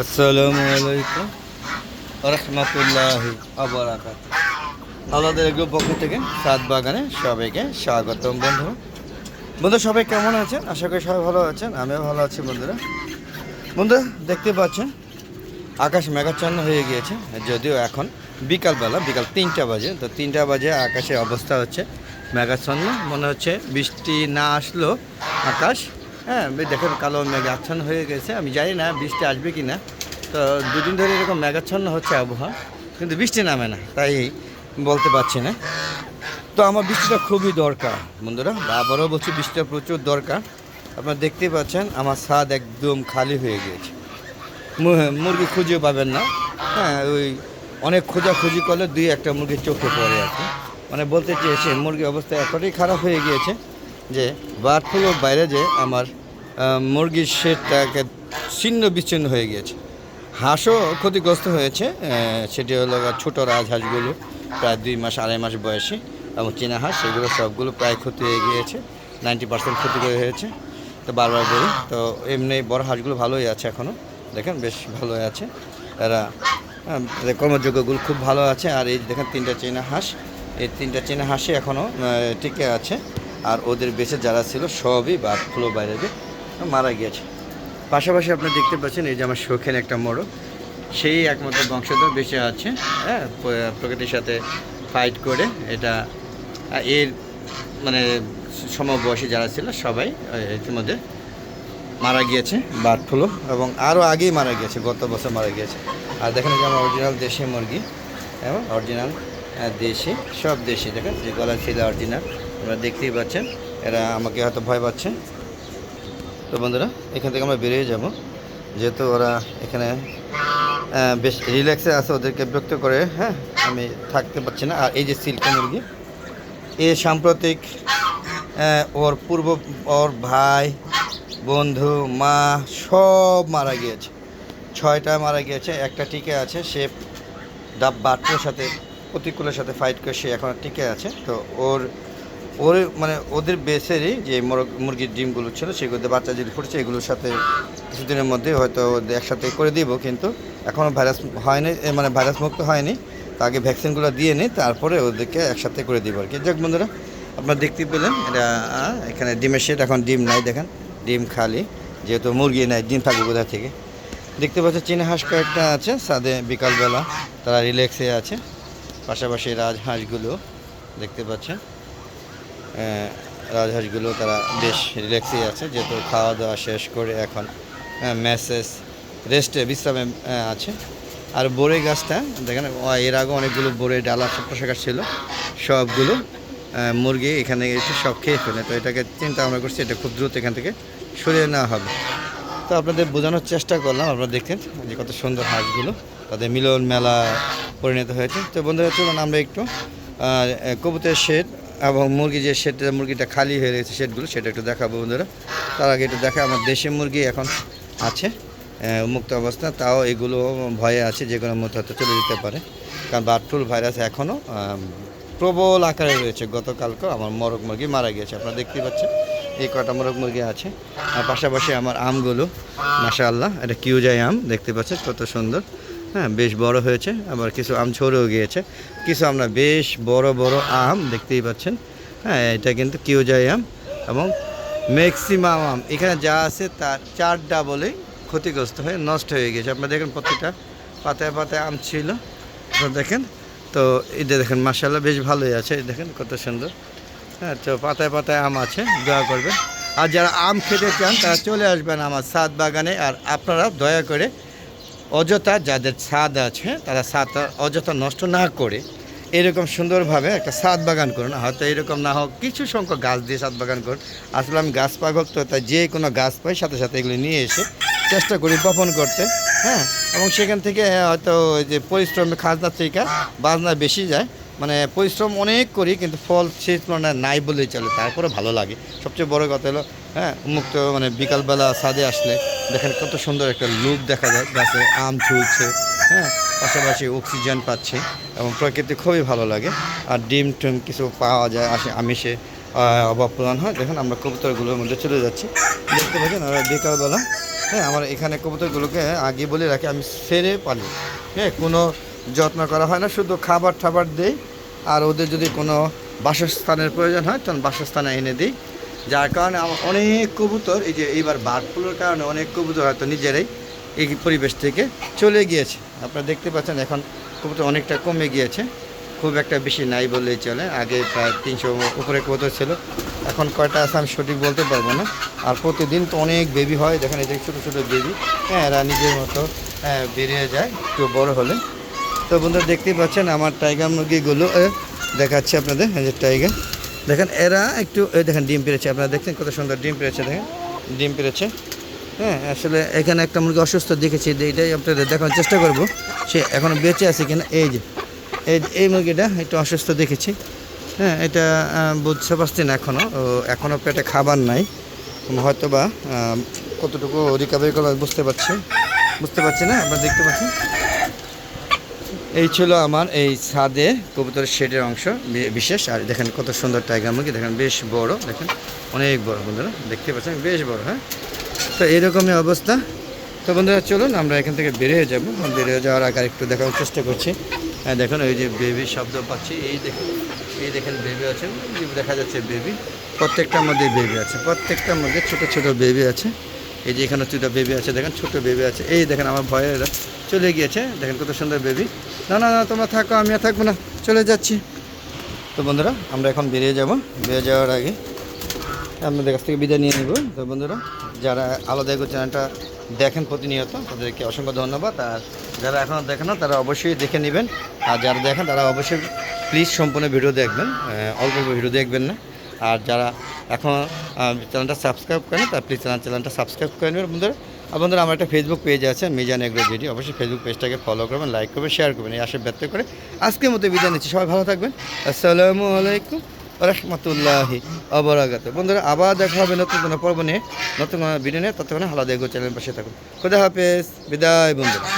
আসসালামু আলাইকুম রহমতুল্লাহ আবরাকাত এগুলো পক্ষ থেকে সাত বাগানে সবাইকে স্বাগতম, বন্ধু। বন্ধু, সবাই কেমন আছেন? আশা করি সবাই ভালো আছেন, আমিও ভালো আছি, বন্ধুরা। বন্ধু, দেখতে পাচ্ছেন, আকাশ মেঘাচ্ছন্ন হয়ে গিয়েছে, যদিও এখন বিকালবেলা, বিকাল তিনটা বাজে। তো তিনটা বাজে আকাশের অবস্থা হচ্ছে মেঘাচ্ছন্ন, মনে হচ্ছে বৃষ্টি না আসলেও আকাশ হ্যাঁ দেখেন কালো মেঘাচ্ছন্ন হয়ে গেছে। আমি জানি না বৃষ্টি আসবে কি না। তো দুদিন ধরে এরকম মেঘাচ্ছন্ন হচ্ছে আবহাওয়া, কিন্তু বৃষ্টি নামে না, তাই বলতে পারছি না। তো আমার বৃষ্টিটা খুবই দরকার, বন্ধুরা। আবারও বলছি, বৃষ্টিটা প্রচুর দরকার। আপনারা দেখতেই পাচ্ছেন, আমার স্বাদ একদম খালি হয়ে গিয়েছে। মুরগি খুঁজে পাবেন না। হ্যাঁ ওই অনেক খোঁজাখুঁজি করলে দুই একটা মুরগির চোখে পড়ে আর কি। মানে বলতে চেয়েছে, মুরগির অবস্থা এতটাই খারাপ হয়ে গিয়েছে যে বার্ড ফ্লুর বাইরে যে আমার মুরগির শেডটাকে ছিন্ন বিচ্ছিন্ন হয়ে গিয়েছে। হাঁসও ক্ষতিগ্রস্ত হয়েছে সেটি হলো ছোটো রাজহাঁসগুলো প্রায় দুই মাস, আড়াই মাস বয়সী, এবং চীনা হাঁস, সেগুলো সবগুলো প্রায় ক্ষতি হয়ে গিয়েছে, নাইনটি পার্সেন্ট ক্ষতি হয়েছে। তো বারবার বলি, তো এমনি বড় হাঁসগুলো ভালোই আছে এখনও দেখেন বেশ ভালোই আছে। এরা কর্মযোগ্যগুলো খুব ভালো আছে, আর এই দেখেন তিনটা চীনা হাঁস, এই তিনটা চীনা হাঁসই এখনও টিকে আছে। আর ওদের বেঁচে যারা ছিল সবই ফ্লু বাইরে মারা গিয়েছে। পাশাপাশি আপনি দেখতে পাচ্ছেন, এই যে আমার শৌখিন একটা মোড়ক সেই একমাত্র বংশধর বেঁচে আছে হ্যাঁ প্রকৃতির সাথে ফাইট করে, এটা এর মানে সমবয়সী যারা ছিল সবাই ইতিমধ্যে মারা গিয়েছে বার্ড ফ্লু এবং আরও আগেই মারা গিয়েছে, গত বছর মারা গিয়েছে। আর দেখেন যে আমার অরিজিনাল দেশি মুরগি এবং অরিজিনাল দেশি, সব দেশি, দেখেন, যে গলা ছিল অরিজিনাল আপনারা দেখতেই পাচ্ছেন, এরা আমাকে হয়তো ভয় পাচ্ছে। তো বন্ধুরা, এখান থেকে আমরা বেরিয়ে যাব। যেহেতু ওরা এখানে বেশ রিল্যাক্সে আছে, ওদেরকে বিরক্ত করে হ্যাঁ আমি থাকতে পারছি না। আর এই যে সিল্ক মুরগি, এ সাম্প্রতিক ওর পূর্ব, ওর ভাই, বন্ধু, মা সব মারা গিয়েছে। ছয়টা মারা গিয়েছে, একটা টিকে আছে, সে ডাব বাট্টোর সাথে, প্রতিকূলের সাথে ফাইট করে সে এখন টিকে আছে। তো ওর ওর মানে ওদের বেসেরই যে মোরগ- মুরগির ডিমগুলো ছিল সেগুলোতে বাচ্চা যদি ফুটেছে, এগুলোর সাথে কিছুদিনের মধ্যে হয়তো একসাথে করে দিব, কিন্তু এখনও ভাইরাস হয়নি মানে ভাইরাস মুক্ত হয়নি। তা আগে ভ্যাকসিনগুলো দিয়ে নিই তারপরে ওদেরকে একসাথে করে দিব আর কি। যাক বন্ধুরা, আপনারা দেখতে পেলেন, এটা এখানে ডিমের শেড এখন ডিম নাই, দেখেন, ডিম খালি, যেহেতু মুরগি নাই, ডিম থাকবে কোথা থেকে? দেখতে পাচ্ছেন চীনা হাঁস কয়েকটা আছে, সাদে বিকালবেলা তারা রিল্যাক্সে আছে, পাশাপাশি রাজহাঁসগুলো দেখতে পাচ্ছেন। রাজহাঁসগুলো তারা বেশ রিল্যাক্সে আছে। যেহেতু খাওয়া দাওয়া শেষ করে এখন ম্যাসেজ রেস্টে বিশ্রামে আছে। আর বোরে গাছটা দেখেন এর আগে অনেকগুলো বোরে ডালা ছোট্ট শাখা ছিল। সবগুলো মুরগি এখানে এসে সব খেয়ে ফেলে। তো এটাকে চিন্তা ভাবনা করছি এটা খুব দ্রুত এখান থেকে সরিয়ে নেওয়া হবে। তো আপনাদের বোঝানোর চেষ্টা করলাম আপনারা দেখেন যে কত সুন্দর হাঁসগুলো তাদের মিলন মেলা পরিণত হয়েছে। তো বন্ধুরা চলুন আমরা একটু আহ, কবুতরের শেড এবং মুরগি যে শেডটা মুরগিটা খালি হয়ে রয়েছে শেডগুলো সেটা একটু দেখাবো বন্ধুরা। তার আগে একটু দেখা আমার দেশি মুরগি এখন আছে মুক্ত অবস্থা, তাও এগুলো ভয়ে আছে, যে কোনো মুহূর্তে হয়তো চলে যেতে পারে। কারণ বার্ড ফ্লু ভাইরাস এখনও প্রবল আকারে রয়েছে। গতকালকে আমার মরক মুরগি মারা গিয়েছে, আপনারা দেখতেই পাচ্ছেন, এই কটা মোরগ মুরগি আছে। আর পাশাপাশি আমার আমগুলো মাশা আল্লাহ এটা কিউজাই আম, দেখতে পাচ্ছেন, কত সুন্দর। হ্যাঁ বেশ বড় হয়েছে, আবার কিছু আম ঝরেও গিয়েছে। কিছু আমরা বেশ বড় বড় আম দেখতেই পাচ্ছেন। হ্যাঁ এটা কিন্তু কিউজাই আম এবং ম্যাক্সিমাম আম। এখানে যা আছে তার চার ডাবলেই ক্ষতিগ্রস্ত হয়ে, নষ্ট হয়ে গেছে আপনারা দেখেন প্রতিটা পাতায় পাতায় আম ছিল। দেখেন, তো এটা দেখেন মাসাল্লাহ বেশ ভালোই আছে। দেখেন কত সুন্দর। হ্যাঁ তো পাতায় পাতায় আম আছে, দয়া করবেন। আর যারা আম খেতে চান, তারা চলে আসবেন আমার সাত বাগানে। আর আপনারা দয়া করে অযথা যাদের ছাদ আছে, তারা ছাদটা অযথা নষ্ট না করে এরকম সুন্দরভাবে একটা ছাদ বাগান করুন। হয়তো এরকম না হোক, কিছু সংখ্যক গাছ দিয়ে ছাদ বাগান করুন। আসলে আমি গাছ পাগল তো তাই যে কোনো গাছ পাই সাথে সাথে এগুলো নিয়ে এসে চেষ্টা করি বপন করতে হ্যাঁ? এবং সেখান থেকে হয়তো ওই যে পরিশ্রমে, খাজনা থেকে বাজনা বেশি যায়। মানে পরিশ্রম অনেক করি, কিন্তু ফল সেই তুলনায় নাই বলেই চলে তারপরে ভালো লাগে। সবচেয়ে বড় কথা হলো হ্যাঁ মুক্ত মানে বিকালবেলা ছাদে আসলে দেখেন কত সুন্দর একটা লুক দেখা যায়, গাছে আম ঝুলছে হ্যাঁ পাশাপাশি অক্সিজেন পাচ্ছে এবং প্রকৃতি খুবই ভালো লাগে। আর ডিম টিম কিছু পাওয়া যায়, আসে আমিষে অভাব পূরণ হয়। দেখেন আমরা কবুতরগুলোর মধ্যে চলে যাচ্ছি। দেখতে পাচ্ছেন ওরা বিকালবেলা হ্যাঁ আমার এখানে কবুতরগুলোকে আগে বলে রাখি, আমি সেরে পালি। হ্যাঁ কোনো যত্ন করা হয় না, শুধু খাবার টাবার দেই। আর ওদের যদি কোনো বাসস্থানের প্রয়োজন হয়, তখন বাসস্থানে এনে দিই। যার কারণে অনেক কবুতর এই যে এইবার বার্ড ফ্লুর কারণে অনেক কবুতর হয়তো নিজেরাই এই পরিবেশ থেকে চলে গিয়েছে। আপনারা দেখতে পাচ্ছেন এখন কবুতর অনেকটা কমে গিয়েছে খুব একটা বেশি নাই বললেই চলে। আগে প্রায় তিনশো উপরে কবুতর ছিল এখন কয়টা আছে আমি সঠিক বলতে পারব না। আর প্রতিদিন তো অনেক বেবি হয় দেখেন এই যে ছোটো ছোটো বেবি হ্যাঁ এরা নিজের মতো হ্যাঁ, বেরিয়ে যায় একটু বড় হলে। তো বন্ধুরা দেখতেই পাচ্ছেন আমার টাইগার মুরগিগুলো দেখাচ্ছি আপনাদের যে টাইগার। দেখেন, এরা একটু দেখেন, ডিম পেরেছে। আপনারা দেখছেন কত সুন্দর ডিম পেরেছে, দেখেন, ডিম পেরেছে। হ্যাঁ আসলে এখানে একটা মুরগি অসুস্থ দেখেছি এটাই আপনাদের দেখানোর চেষ্টা করব। সে এখনও বেঁচে আছে কিনা, এই যে, এই এই মুরগিটা একটু অসুস্থ দেখেছি। হ্যাঁ এটা বুঝতে পারছি না এখনও এখনও পেটে খাবার নাই। হয়তো বা কতটুকু রিকভারি করবে বুঝতে পারছি। বুঝতে পারছি না? আপনারা দেখতে পাচ্ছেন? এই ছিল আমার এই ছাদে কবুতরের শেডের অংশ বিশেষ। আর দেখেন কত সুন্দর টাইগার মুরগি, দেখেন বেশ বড়, দেখেন অনেক বড় বন্ধুরা, দেখতে পাচ্ছেন বেশ বড় হ্যাঁ? তো এরকমই অবস্থা। তো বন্ধুরা, চলুন আমরা এখান থেকে বেরিয়ে যাব। বেরিয়ে যাওয়ার আগে একটু দেখার চেষ্টা করছি। হ্যাঁ দেখুন ওই যে বেবি শব্দ পাচ্ছি, এই দেখুন, এই দেখেন বেবি আছে, দেখা যাচ্ছে বেবি। প্রত্যেকটার মধ্যে বেবি আছে, প্রত্যেকটার মধ্যে ছোট ছোট বেবি আছে। এই যে এখানে দুটো বেবি আছে, দেখেন ছোট বেবি আছে। এই দেখেন আমার ভয়ে চলে গিয়েছে, দেখেন কত সুন্দর বেবি না না না, তোমরা থাকো, আমি আর থাকব না, চলে যাচ্ছি। তো বন্ধুরা, আমরা এখন বেরিয়ে যাব। বেরিয়ে যাওয়ার আগে আপনাদের কাছ থেকে বিদায় নিয়ে নেব। তো বন্ধুরা, যারা আলাদা এগো চ্যানেলটা দেখেন প্রতিনিয়ত, তাদেরকে অসংখ্য ধন্যবাদ। আর যারা এখনও দেখেন না, তারা অবশ্যই দেখে নেবেন। আর যারা দেখেন, তারা অবশ্যই প্লিজ সম্পূর্ণ ভিডিও দেখবেন। অল্প ভিডিও দেখবেন না। আর যারা এখন চ্যানেলটা সাবস্ক্রাইব করেন, তারা প্লিজ চ্যানেল, চ্যানেলটা সাবস্ক্রাইব করে নেবেন। বন্ধুরা, আর বন্ধুরা, আমার একটা ফেসবুক পেজ আছে মিজান এগ্রো ভিডিও অবশ্যই ফেসবুক পেজটাকে ফলো করবেন লাইক করবেন শেয়ার করবেন, এই আশা ব্যক্ত করে আজকের মতো বিদায় নিচ্ছি। সবাই ভালো থাকবেন। আসসালামু আলাইকুম রহমতুল্লাহি অবরাগত বন্ধুরা, আবার দেখা হবে নতুন কোনো পর্ব নিয়ে, নতুন কোনো ভিডিও নিয়ে। ততক্ষণে হালাদা এগো চ্যানেল পাশে থাকুন। খুদা হাফেজ। বিদায়, বন্ধুরা।